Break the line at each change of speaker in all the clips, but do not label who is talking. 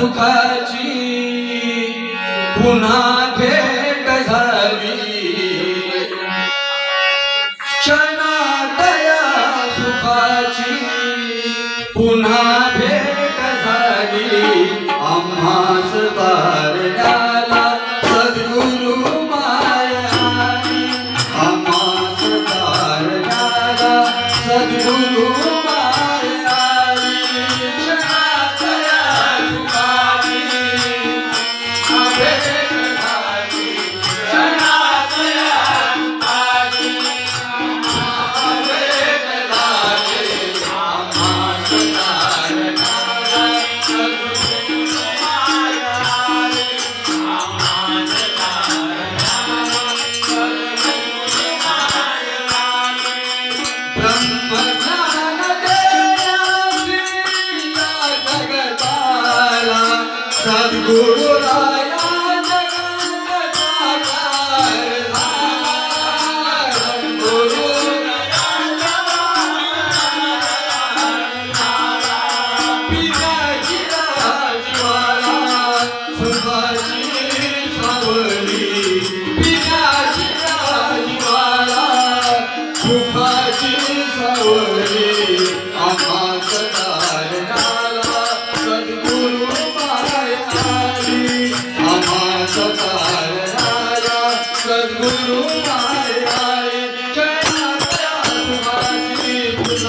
सुखाची पुन्हा সদগুরু রায়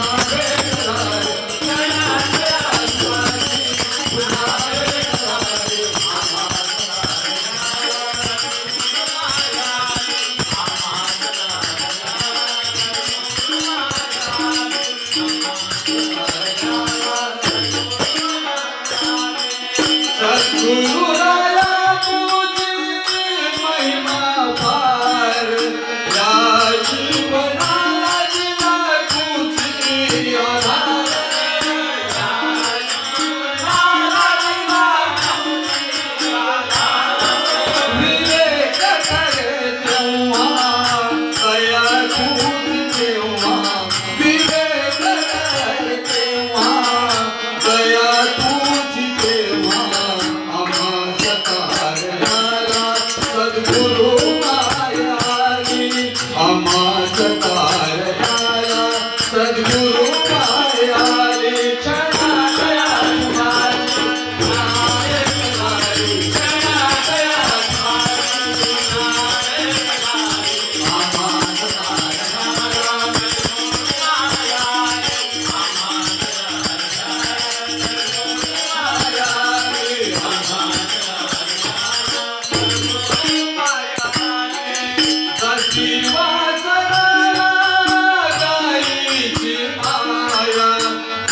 Hare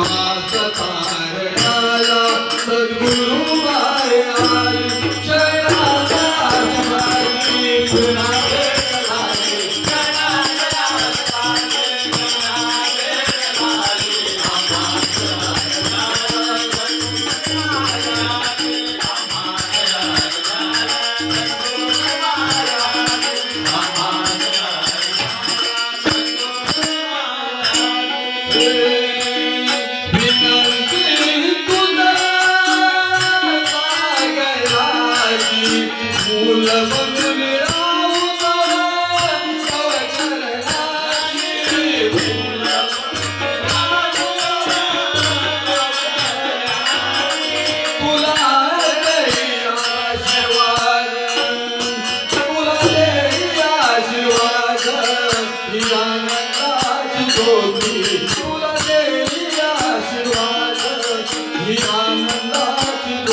Mahasakha आम्हा